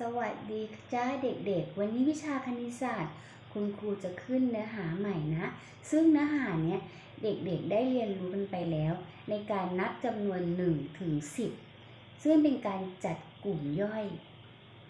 สวัสดีจ้าเด็กๆ วันนี้วิชาคณิตศาสตร์ คุณครูจะขึ้นเนื้อหาใหม่นะ ซึ่งเนื้อหาเนี้ยเด็กๆได้เรียนรู้กันไปแล้ว ในการนับจำนวน1ถึง10 ซึ่งเป็นการจัดกลุ่มย่อย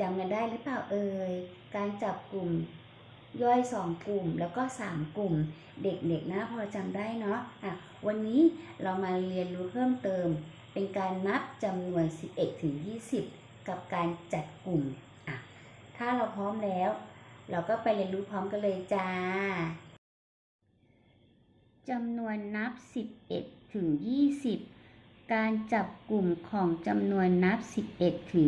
จำกันได้หรือเปล่าเอ่ย การจับกลุ่มย่อย 2 กลุ่มแล้วก็ 3 กลุ่ม เด็กๆนะพอจำได้เนาะอะวันนี้เรามาเรียนรู้เพิ่มเติม เป็นการนับจำนวน 11ถึง20 กับการจัดกลุ่มอะถ้าเราพร้อมแล้ว เราก็ไปเรียนรู้พร้อมกันเลยจ้าจำนวนนับ 11 ถึง 20 การจับกลุ่มของจำนวนนับ 11 ถึง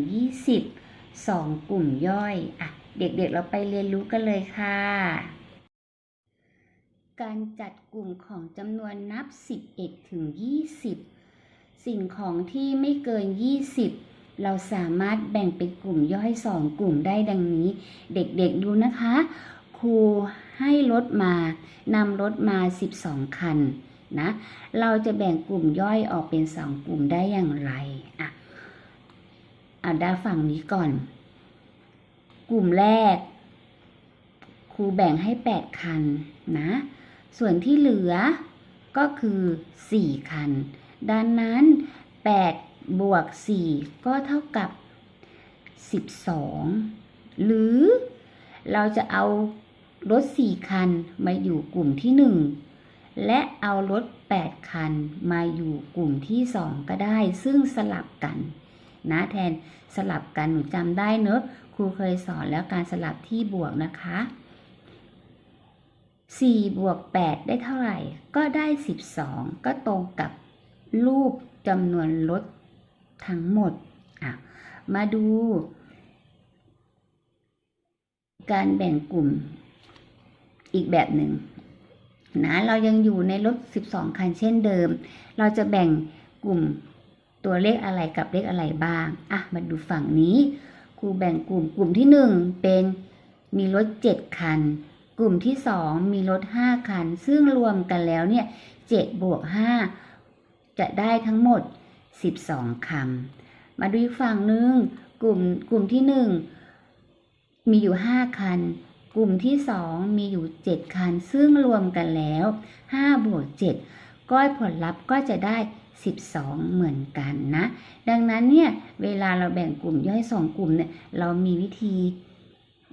20 2 กลุ่มย่อย อะ เด็กๆเราไปเรียนรู้กันเลยค่ะ การจัดกลุ่มของจำนวนนับ 11 ถึง 20 สิ่งของที่ไม่เกิน 20 เราสามารถแบ่งเป็นกลุ่มย่อย2กลุ่มได้ดังนี้ เด็กๆดูนะคะ ครูให้รถมานำรถมา 12 คันนะ เราจะแบ่งกลุ่มย่อยออกเป็น2กลุ่มได้อย่างไรอะเอาด้านฝั่งนี้ก่อน กลุ่มแรก ครูแบ่งให้ 8 คันนะ ส่วนที่เหลือก็คือ 4 คัน ดังนั้น 8 บวก 4 ก็เท่ากับ 12 หรือเราจะเอารถ 4 คันมาอยู่กลุ่มที่ 1 และเอารถ 8 คันมาอยู่กลุ่มที่ 2 ก็ได้ ซึ่งสลับกัน นะแทนสลับกันหนูจำได้เนอะครูเคยสอนแล้วการสลับที่บวกนะคะ4บวก8ได้เท่าไหร่ ก็ได้ 12 ก็ตรงกับรูปจำนวนลด ทั้งหมดอะมาดู การแบ่งกลุ่มอีกแบบหนึ่งนะเรายังอยู่ในรถ12 คันเช่นเดิม เราจะแบ่งกลุ่มตัวเลขอะไรกับเลขอะไรบ้างอะมาดูฝั่งนี้ครูแบ่งกลุ่มกลุ่มที่ 1 เป็นมีรถ 7 คัน กลุ่มที่ 2 มีรถ 5 คัน ซึ่งรวมกันแล้วเนี่ย7บวก5จะได้ทั้งหมด 12คำมาดูอีกฝั่งหนึ่งกลุ่มกลุ่มที่ 1 มีอยู่ 5 คัน กลุ่มที่ 2 มีอยู่ 7 คัน ซึ่งรวมกันแล้ว5บวก7ก็ผลลัพธ์ก็จะได้ 12 เหมือนกันนะ ดังนั้นเนี่ยเวลาเราแบ่งกลุ่มย่อย 2 กลุ่มเนี่ยเรามีวิธี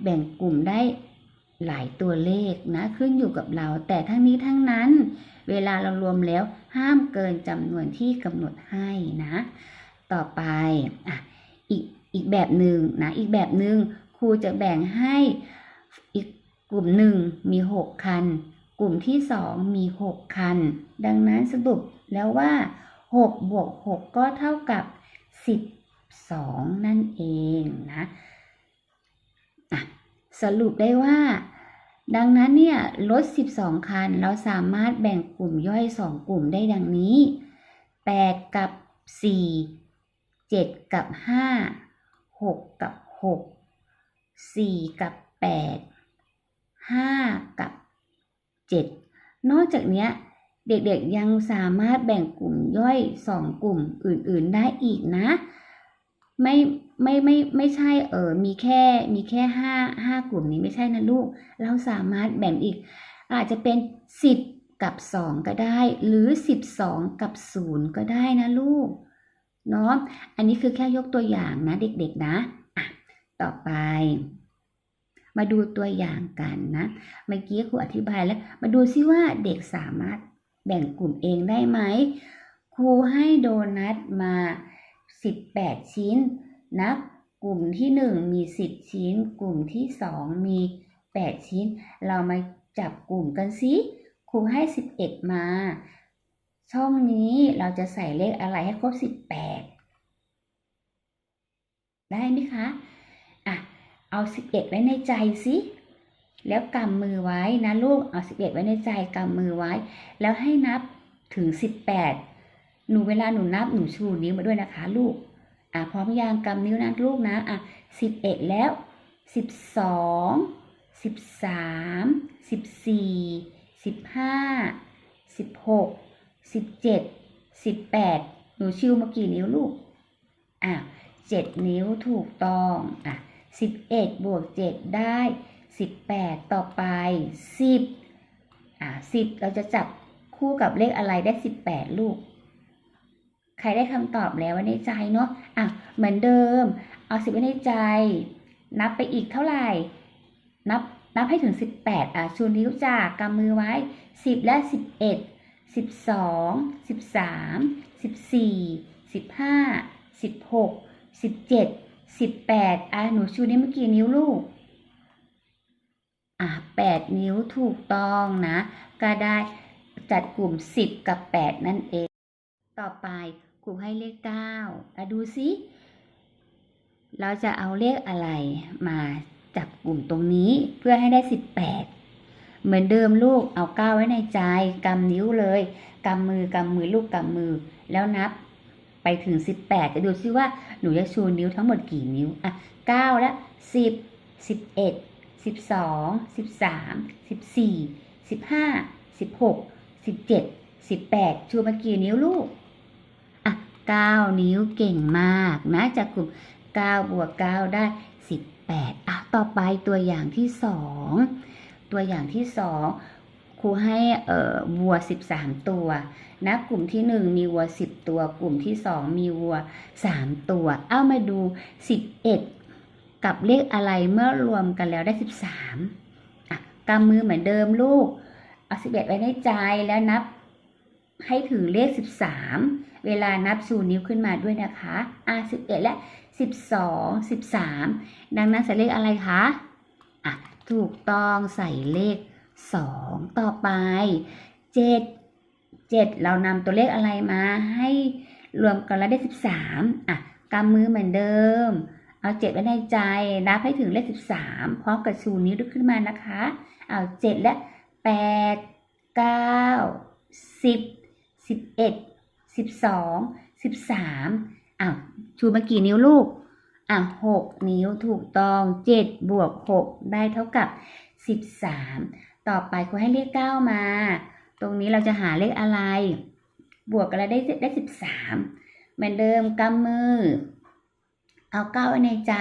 แบ่งกลุ่มได้ หลายตัวเลขนะขึ้นอยู่กับเรา แต่ทั้งนี้ทั้งนั้น เวลาเรารวมแล้วห้ามเกินจำนวนที่กำหนดให้นะ ต่อไปอะอีกอีกแบบหนึ่งนะอีกแบบหนึ่งครูจะแบ่งให้อีกกลุ่มหนึ่งมี 6 คัน กลุ่มที่ 2 มี 6 คัน ดังนั้นสรุปแล้วว่า6บวก6ก็เท่ากับ 12 นั่นเองนะอะ สรุปได้ว่า ดังนั้นเนี่ยรถ 12 คัน เราสามารถแบ่งกลุ่มย่อย 2 กลุ่มได้ดังนี้ 8 กับ 4 7 กับ 5 6 กับ 6 4 กับ 8 5 กับ 7 นอกจากเนี้ยเด็กๆยังสามารถแบ่งกลุ่มย่อย 2 กลุ่มอื่นๆได้อีกนะ ไม่ไม่ไม่ไม่ใช่เออมีแค่มีแค่ห้าห้ากลุ่มนี้ไม่ใช่นะลูก เราสามารถแบ่งอีก อาจจะเป็น10กับ2ก็ได้ หรือ12กับ0ก็ได้นะลูกเนาะอันนี้คือแค่ยกตัวอย่างนะเด็กๆนะอะต่อไป มาดูตัวอย่างกันนะเมื่อกี้ครูอธิบายแล้ว มาดูซิว่าเด็กสามารถแบ่งกลุ่มเองได้ไหมครูให้โดนัทมา 18 ชิ้น นับกลุ่มที่ 1 มี 10 ชิ้น กลุ่มที่ 2 มี 8 ชิ้น เรามาจับกลุ่มกันสิครูให้ 11 มา ช่องนี้เราจะใส่เลขอะไรให้ครบ 18 ได้ไหมคะอะเอา 11 ไว้ในใจสิแล้วกำมือไว้นะลูกเอา 11 ไว้ในใจกำมือไว้ แล้วให้นับถึง 18 หนูเวลาหนูนับหนูชูนิ้วมาด้วยนะคะลูก อะพร้อมยางกำนิ้วนะลูกนะ อะ11แล้ว12 13 14 15 16 17 18หนูชิวมากี่นิ้วลูก อะ7นิ้วถูกต้อง อะสิบเอ็ดบวกเจ็ดได้สิบแปดต่อไปสิบอ่าสิบเราจะจับคู่กับเลขอะไรได้สิบแปดลูก ใครได้คำตอบแล้วไว้ในใจเนาะอะเหมือนเดิม เอาสิบไว้ในใจ นับไปอีกเท่าไหร่ นับนับให้ถึงสิบแปดอะชูนิ้วจากกำมือไว้สิบและสิบเอ็ดสิบสองสิบสามสิบสี่สิบห้าสิบหกสิบเจ็ดสิบแปดอะหนูชูนิ้วเมื่อกี้นิ้วลูก อะแปดนิ้วถูกต้องนะ ก็ได้จัดกลุ่มสิบกับแปดนั่นเอง ต่อไป ครูให้เลขเก้าอะดูสิ เราจะเอาเลขอะไรมาจับกลุ่มตรงนี้เพื่อให้ได้สิบแปดเหมือนเดิมลูกเอาเก้าไว้ในใจกำนิ้วเลยกำมือกำมือลูกกำมือ แล้วนับไปถึงสิบแปดจะดูซิว่าหนูจะชูนิ้วทั้งหมดกี่นิ้วอะเก้าแล้วสิบสิบเอ็ดสิบสองสิบสามสิบสี่สิบห้าสิบหกสิบเจ็ดสิบแปดชูมากี่นิ้วลูก อะเก้านิ้วเก่งมากนะจากกลุ่มเก้าบวกเก้าได้สิบแปดอะต่อไปตัวอย่างที่สองตัวอย่างที่สองครูให้เอ่อวัวสิบสามตัวนะกลุ่มที่หนึ่งมีวัวสิบตัว กลุ่มที่สองมีวัวสามตัว เอามาดูสิบเอ็ดกับเลขอะไรเมื่อรวมกันแล้วได้สิบสามอะกำมือเหมือนเดิมลูกเอาสิบเอ็ดไว้ในใจแล้วนับให้ถึงเลข 13 เวลานับชูนย์นิ้วขึ้นมาด้วยนะคะอะ11และ12 13ดังนั้นใส่เลขอะไรคะอะถูกต้องใส่เลข2ต่อไป7 7เรานำตัวเลขอะไรมาให้รวมกันแล้วได้13อะกำมือเหมือนเดิม เอา7ไว้ในใจนับให้ถึงเลข13พร้อมกับชูนิ้วขึ้นมานะคะ เอา7และ8 9 10สิบเอ็ด สิบสองสิบสามอ้าวชูมากี่นิ้วลูกอะหกนิ้วถูกต้องเจ็ดบวกหกได้เท่ากับสิบสามต่อไปครูให้เลขเก้ามา ตรงนี้เราจะหาเลขอะไร บวกกันแล้วได้ได้สิบสามเหมือนเดิมกำมือ เอาเก้าไว้ในใจ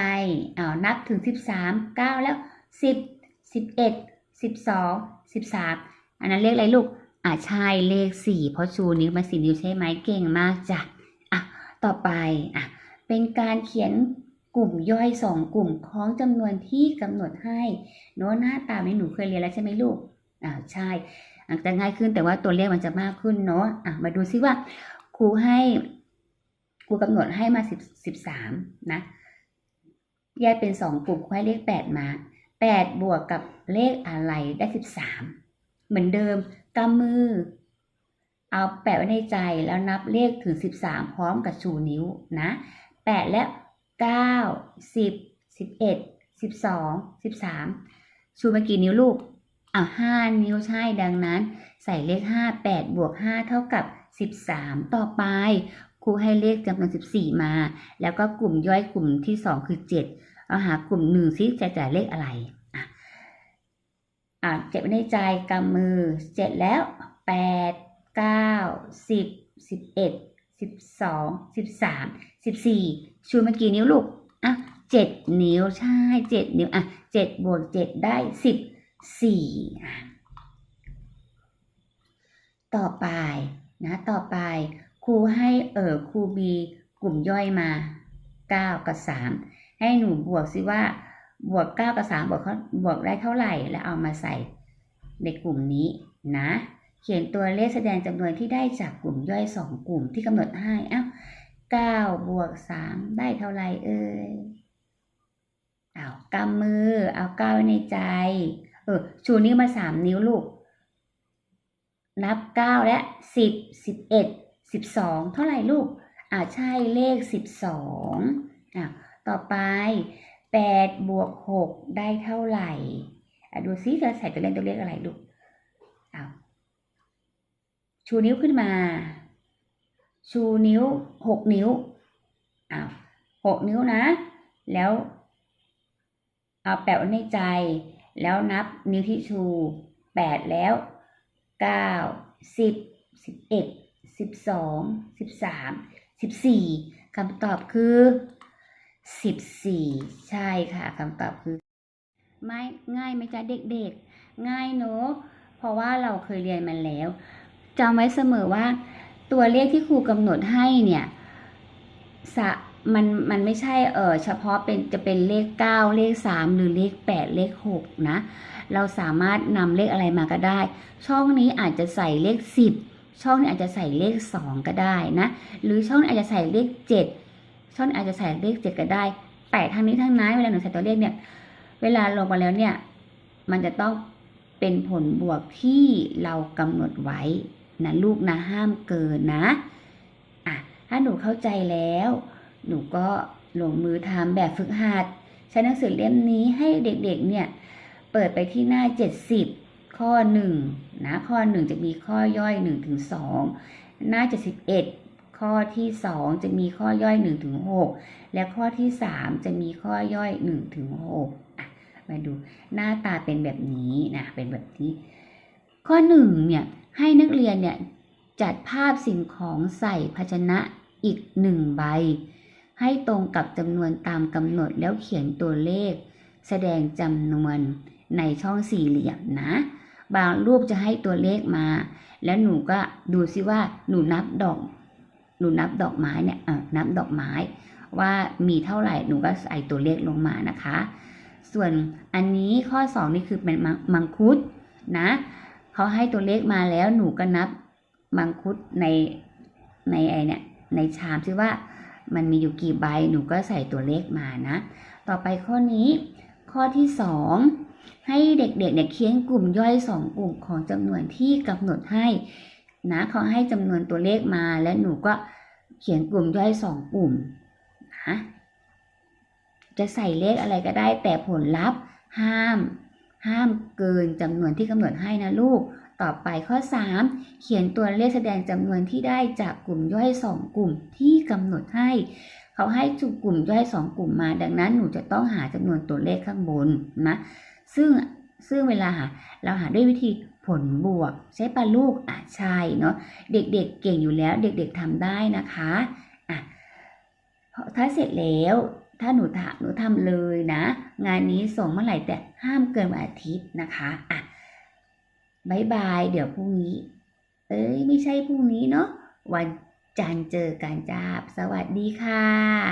เอานับถึงสิบสามเก้าแล้วสิบสิบเอ็ดสิบสองสิบสามอันนั้นเลขอะไรลูก อะใช่เลขสี่เพราะชูนิ้วมาสี่นิ้วใช่ไหมเก่งมากจ้ะอะต่อไปอะเป็นการเขียนกลุ่มย่อยสองกลุ่มของจำนวนที่กำหนดให้โน้หน้าตามนี้หนูเคยเรียนแล้วใช่ไหมลูกอ่าใช่อาจจะง่ายขึ้นแต่ว่าตัวเลขมันจะมากขึ้นเนาะอะมาดูซิว่าครูให้ครูกำหนดให้มาสิบสิบสามนะแยกเป็นสองกลุ่มครูให้เลขแปดมาแปดบวกกับเลขอะไรได้สิบสามเหมือนเดิม กำมือ เอาแปะไว้ในใจแล้วนับเลขถึง 13 พร้อมกับชูนิ้วนะ8และ 9 10 11 12 13 ชูมากี่นิ้วลูกอะ5นิ้วใช่ดังนั้น ใส่เลข 5 8 บวก 5 เท่ากับ 13 ต่อไปครูให้เลขจำนวน 14 มา แล้วก็กลุ่มย่อยกลุ่มที่ 2 คือ 7 เอาหากลุ่มหนึ่งซิจะจ่ายเลขอะไร อะเจ็บไว้ในใจกำมือเจ็ดแล้วแปดเก้าสิบสิบเอ็ดสิบสองสิบสามสิบสี่ชูมากี่นิ้วลูกอะเจ็ดนิ้วใช่เจ็ดนิ้วอะเจ็ดบวกเจ็ดได้สิบสี่ต่อไปนะต่อไปครูให้เออครูมีกลุ่มย่อยมาเก้ากับสามให้หนูบวกสิว่า บวกเก้ากับสามบวกเขาบวกได้เท่าไหร่ แล้วเอามาใส่ในกลุ่มนี้นะ เขียนตัวเลขแสดงจำนวนที่ได้จากกลุ่มย่อยสองกลุ่มที่กำหนดให้อ้าวเก้าบวกสามได้เท่าไหร่เอ่ยอ้าวกำมือ เอาเก้าไว้ในใจ เออชูนิ้วมาสามนิ้วลูก นับเก้าและสิบสิบเอ็ดสิบสองเท่าไหร่ลูกอ่าใช่เลขสิบสองอ่าต่อไป แปดบวกหกได้เท่าไหร่ดูซิจะใส่ตัวเลขตัวเลขอะไรลูกอ้าวชูนิ้วขึ้นมา ชูนิ้วหกนิ้วอ้าวหกนิ้วนะ แล้วเอาแปะไว้ในใจ แล้วนับนิ้วที่ชูแปดแล้วเก้าสิบสิบเอ็ดสิบสองสิบสามสิบสี่คำตอบคือ สิบสี่ใช่ค่ะคำตอบคือไม่ง่ายไหมจ๊ะเด็กๆ ง่ายเนอะเพราะว่าเราเคยเรียนมันแล้วจำไว้เสมอว่า ตัวเลขที่ครูกำหนดให้เนี่ยสะมันมันไม่ใช่เออเฉพาะเป็นจะเป็นเลข 9 เลข 3 หรือเลข 8 เลข 6 นะ เราสามารถนำเลขอะไรมาก็ได้ ช่องนี้อาจจะใส่เลข 10 ช่องนี้อาจจะใส่เลข 2 ก็ได้นะ หรือช่องนี้อาจจะใส่เลข 7 ช่อนอาจจะใส่เลข7ก็ได้ แต่ทั้งนี้ทั้งนั้นเวลาหนูใส่ตัวเลขเนี่ย เวลาลงมาแล้วเนี่ย มันจะต้องเป็นผลบวกที่เรากำหนดไว้นะลูกนะห้ามเกินนะอะถ้าหนูเข้าใจแล้ว หนูก็ลงมือทำแบบฝึกหัดใช้หนังสือเล่มนี้ให้เด็กๆเนี่ยเปิดไปที่หน้า 70 ข้อ1นะข้อ 1 จะมีข้อย่อย1ถึง2หน้า 71 ข้อที่ 2 จะมีข้อย่อย1ถึง6และข้อที่ 3 จะมีข้อย่อย1ถึง6มาดูหน้าตาเป็นแบบนี้นะเป็นแบบนี้ข้อหนึ่งเนี่ยให้นักเรียนเนี่ยจัดภาพสิ่งของใส่ภาชนะอีกหนึ่งใบ ให้ตรงกับจำนวนตามกำหนดแล้วเขียนตัวเลข แสดงจำนวนในช่องสี่เหลี่ยมนะ บางรูปจะให้ตัวเลขมา แล้วหนูก็ดูซิว่าหนูนับดอก หนูนับดอกไม้เนี่ยนับดอกไม้ ว่ามีเท่าไหร่หนูก็ใส่ตัวเลขลงมานะคะ ส่วนอันนี้ข้อ 2 นี่คือเป็นมังมังคุดนะเขาให้ตัวเลขมาแล้วหนูก็นับมังคุดในในไอเนี่ยในชามซิว่ามันมีอยู่กี่ใบหนูก็ใส่ตัวเลขมานะ ต่อไปข้อนี้ ข้อที่ 2 ให้เด็กๆเนี่ยเขียนกลุ่มย่อย 2 กลุ่มของจำนวนที่กำหนดให้ นะเขาให้จำนวนตัวเลขมาแล้วหนูก็เขียนกลุ่มย่อย2กลุ่มนะจะใส่เลขอะไรก็ได้แต่ผลลัพธ์ห้าม ห้ามเกินจำนวนที่กำหนดให้นะลูก ต่อไปข้อ 3 เขียนตัวเลขแสดงจำนวนที่ได้จากกลุ่มย่อย 2 กลุ่มที่กำหนดให้ เขาให้จุกลุ่มย่อย 2 กลุ่มมา ดังนั้นหนูจะต้องหาจำนวนตัวเลขข้างบนนะซึ่งซึ่งเวลาหาเราหาด้วยวิธี ผลบวก ใช่ปะลูกอะใช่เนาะเด็กๆเเก่งอยู่แล้วเด็กๆทำได้นะคะอะถ้าเสร็จแล้วถ้าหนูทำหนูทำเลยนะ งานนี้ส่งเมื่อไหร่แต่ห้ามเกินวันอาทิตย์นะคะอะบายบายเดี๋ยวพรุ่งนี้ เอ้ยไม่ใช่พรุ่งนี้เนาะวันจันทร์เจอกันจ้าสวัสดีค่ะ